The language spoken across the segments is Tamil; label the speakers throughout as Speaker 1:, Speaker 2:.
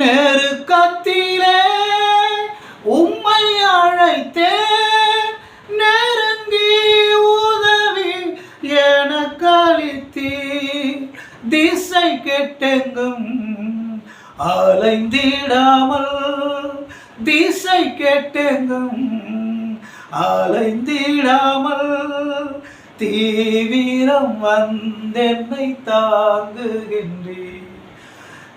Speaker 1: நெருக்கத்திலே உம்மை அழைத்தே நெருங்கி உதவி எனக்கு அளித்தீர் திசை கெட்டெங்கும் அலைந்திடாமல் திசை கெட்டெங்கும் அலைந்திடாமல் தீவிரம் வந்தென்னை தாங்குகின்றேன்.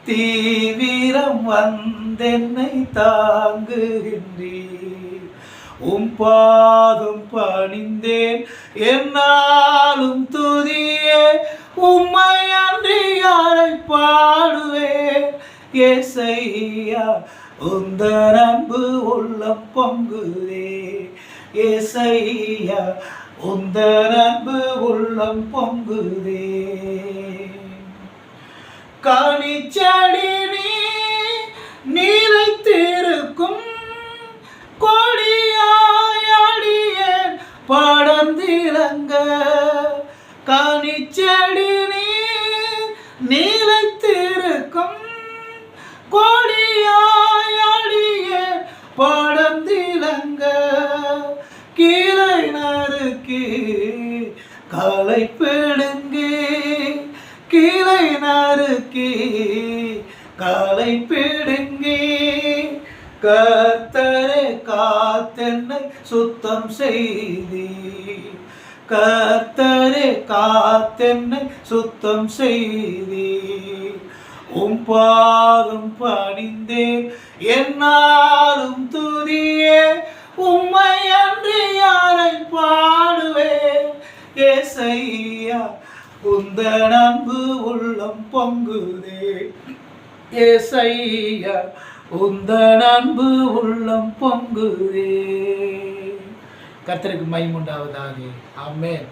Speaker 1: தீவிரம் வந்தென்னை தாங்குகின்றீர். உம் பாதம் பணிந்தேன் என்னாலும் துதியே உம்மை அன்றி யாரை பாடுவேன். ஏசையா உந்த அன்பு உள்ள பொங்குதே. ஏசையா உந்த அன்பு உள்ளம் பொங்குதே. கனிச்செடி நீ நீலைத்திருக்கும் கொடியாயடியேன் படர்ந்திலங்க கனிச்செடி நீ நீலைத்திருக்கும் கொடியாயடியேன் படர்ந்திலங்க கீழே நறுக்கி காலை பிடுங்கி நறுக்கி காலை பிடுங்கி கர்த்தரே காத்தென்னை சுத்தம் செய்தி கர்த்தரே காத்தென்னை சுத்தம் செய்தி உம் பாதம் பணிந்தேன் என்னாலும் துதியே உம்மை அன்று யாரை பாடுவேன்? ஏசையா உந்த அன்பு உள்ளம் பொங்குதே. ஏசையா உந்த அன்பு உள்ளம் பொங்குதே. கர்த்தருக்கு மைமுண்டாவதாக ஆமென்.